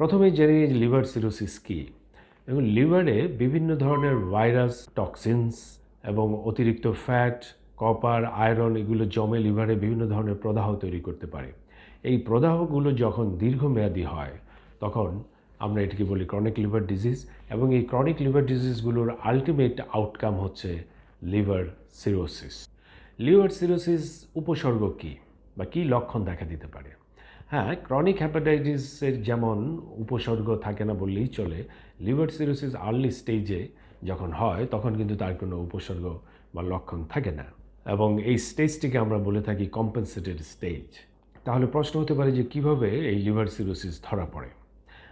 প্রথমেই জেনে নিই লিভার সিরোসিস কী। এবং লিভারে বিভিন্ন ধরনের ভাইরাস, টক্সিনস এবং অতিরিক্ত ফ্যাট, কপার, আয়রন এগুলো জমে লিভারে বিভিন্ন ধরনের প্রদাহ তৈরি করতে পারে। এই প্রদাহগুলো যখন দীর্ঘমেয়াদী হয়, তখন আমরা এটিকে বলি ক্রনিক লিভার ডিজিজ এবং এই ক্রনিক লিভার ডিজিজগুলোর আলটিমেট আউটকাম হচ্ছে লিভার সিরোসিস। লিভার সিরোসিস উপসর্গ কী বা কী লক্ষণ দেখা দিতে পারে? হ্যাঁ ক্রনিক হ্যাপাটাইটিসের যেমন উপসর্গ থাকে না বললেই চলে লিভার সিরোসিস আর্লি স্টেজে যখন হয়, তখন কিন্তু তার কোনো উপসর্গ বা লক্ষণ থাকে না। এবং এই স্টেজটিকে আমরা বলে থাকি কম্পেনসেটেড স্টেজ তাহলে প্রশ্ন হতে পারে যে কীভাবে এই লিভার সিরোসিস ধরা পড়ে?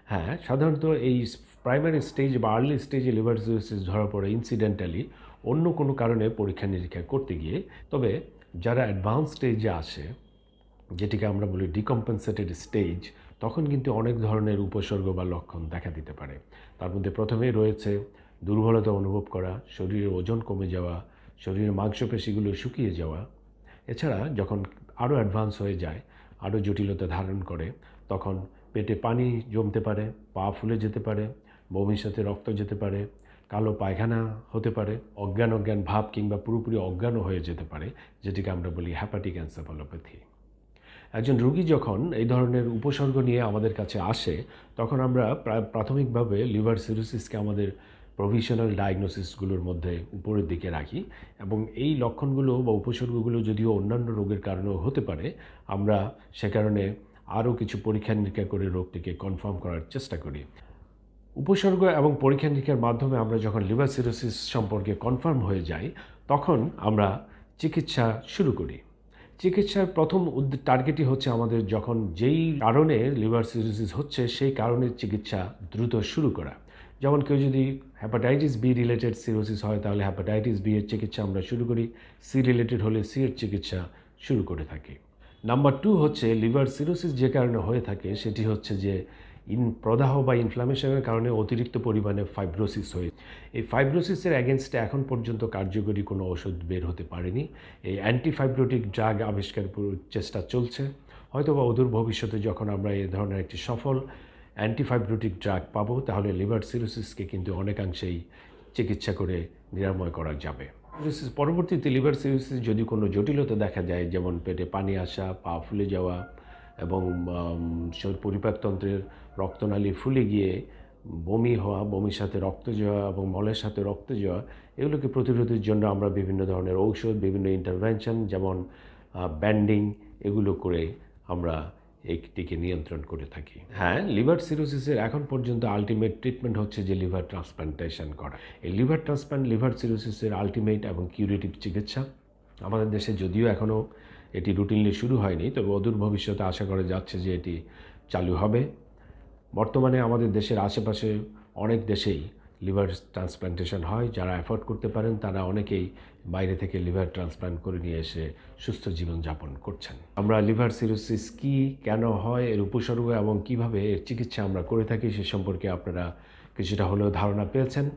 হ্যাঁ সাধারণত এই প্রাইমারি স্টেজ বা আর্লি স্টেজে লিভার সিরোসিস ধরা পড়ে ইনসিডেন্টালি অন্য কোনো কারণে পরীক্ষা নিরীক্ষা করতে গিয়ে। তবে যারা অ্যাডভান্স স্টেজে আসে যেটিকে আমরা বলি ডিকম্পেনসেটেড স্টেজ তখন কিন্তু অনেক ধরনের উপসর্গ বা লক্ষণ দেখা দিতে পারে। তার মধ্যে প্রথমেই রয়েছে দুর্বলতা অনুভব করা, শরীরের ওজন কমে যাওয়া, শরীরের মাংসপেশিগুলো শুকিয়ে যাওয়া। এছাড়া যখন আরও অ্যাডভান্স হয়ে যায় আরও জটিলতা ধারণ করে, তখন পেটে পানি জমতে পারে, পা ফুলে যেতে পারে, বমির সাথে রক্ত যেতে পারে, কালো পায়খানা হতে পারে অজ্ঞান অজ্ঞান ভাব কিংবা পুরোপুরি অজ্ঞানও হয়ে যেতে পারে, যেটিকে আমরা বলি হ্যাপাটিক অ্যান্সেফালোপ্যাথি একজন রুগী যখন এই ধরনের উপসর্গ নিয়ে আমাদের কাছে আসে, তখন আমরা প্রাথমিকভাবে লিভার সিরোসিসকে আমাদের প্রভিশনাল ডায়াগনোসিসগুলোর মধ্যে উপরের দিকে রাখি এবং এই লক্ষণগুলো বা উপসর্গগুলো যদিও অন্যান্য রোগের কারণেও হতে পারে, আমরা সে কারণে আরও কিছু পরীক্ষা নিরীক্ষা করে রোগটিকে কনফার্ম করার চেষ্টা করি। উপসর্গ এবং পরীক্ষা নিরীক্ষার মাধ্যমে আমরা যখন লিভার সিরোসিস সম্পর্কে কনফার্ম হয়ে যাই, তখন আমরা চিকিৎসা শুরু করি। চিকিৎসার প্রথম টার্গেটই হচ্ছে আমাদের যখন যেই কারণে লিভার সিরোসিস হচ্ছে, সেই কারণের চিকিৎসা দ্রুত শুরু করা। যেমন কেউ যদি হ্যাপাটাইটিস বি রিলেটেড সিরোসিস হয়, তাহলে হ্যাপাটাইটিস বি এর চিকিৎসা আমরা শুরু করি। সি রিলেটেড হলে সি এর চিকিৎসা শুরু করে থাকি। নাম্বার টু হচ্ছে লিভার সিরোসিস যে কারণে হয়ে থাকে, সেটি হচ্ছে যে ইন প্রদাহ বা ইনফ্লামেশনের কারণে অতিরিক্ত পরিমাণে ফাইব্রোসিস হয়ে এই ফাইব্রোসিসের অ্যাগেনস্টে এখন পর্যন্ত কার্যকরী কোনো ওষুধ বের হতে পারেনি। এই অ্যান্টিফাইব্রোটিক ড্রাগ আবিষ্কার চেষ্টা চলছে। হয়তো বা অদূর ভবিষ্যতে যখন আমরা এই ধরনের একটি সফল অ্যান্টিফাইব্রোটিক ড্রাগ পাবো, তাহলে লিভার সিরোসিসকে কিন্তু অনেকাংশেই চিকিৎসা করে নিরাময় করা যাবে। সিরোসিস পরবর্তীতে লিভার সিরোসিস যদি কোনো জটিলতা দেখা যায়, যেমন পেটে পানি আসা পা ফুলে যাওয়া এবং পরিপাকতন্ত্রের রক্তনালী ফুলে গিয়ে বমি হওয়া, বমির সাথে রক্ত যাওয়া এবং মলের সাথে রক্ত যাওয়া, এগুলোকে প্রতিরোধের জন্য আমরা বিভিন্ন ধরনের ঔষধ, বিভিন্ন ইন্টারভেনশন যেমন ব্যান্ডিং এগুলো করে আমরা এইটিকে নিয়ন্ত্রণ করে থাকি। হ্যাঁ লিভার সিরোসিসের এখন পর্যন্ত আলটিমেট ট্রিটমেন্ট হচ্ছে যে লিভার ট্রান্সপ্লান্টেশন করা। এই লিভার ট্রান্সপ্লান্ট লিভার সিরোসিসের আলটিমেট এবং কিউরেটিভ চিকিৎসা আমাদের দেশে যদিও এখনও এটি রুটিনলি শুরু হয়নি, তবে অদূর ভবিষ্যতে আশা করা যাচ্ছে যে এটি চালু হবে। বর্তমানে আমাদের দেশের আশেপাশে অনেক দেশেই লিভার ট্রান্সপ্লান্টেশন হয়, যারা অ্যাফোর্ড করতে পারেন তারা অনেকেই বাইরে থেকে লিভার ট্রান্সপ্লান্ট করে নিয়ে এসে সুস্থ জীবনযাপন করছেন। আমরা লিভার সিরোসিস কি, কেন হয়, এর উপসর্গ এবং কীভাবে এর চিকিৎসা আমরা করে থাকি সে সম্পর্কে আপনারা কিছুটা হলেও ধারণা পেয়েছেন।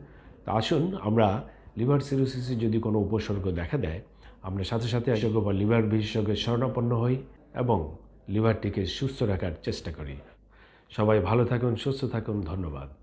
তা আসুন, আমরা লিভার সিরোসিসের যদি কোনো উপসর্গ দেখা দেয় আমরা সাথে সাথে বিশেষজ্ঞ বা লিভার বিশেষজ্ঞের শরণাপন্ন হই এবং লিভারটিকে সুস্থ রাখার চেষ্টা করি। সবাই ভালো থাকুন, সুস্থ থাকুন, ধন্যবাদ।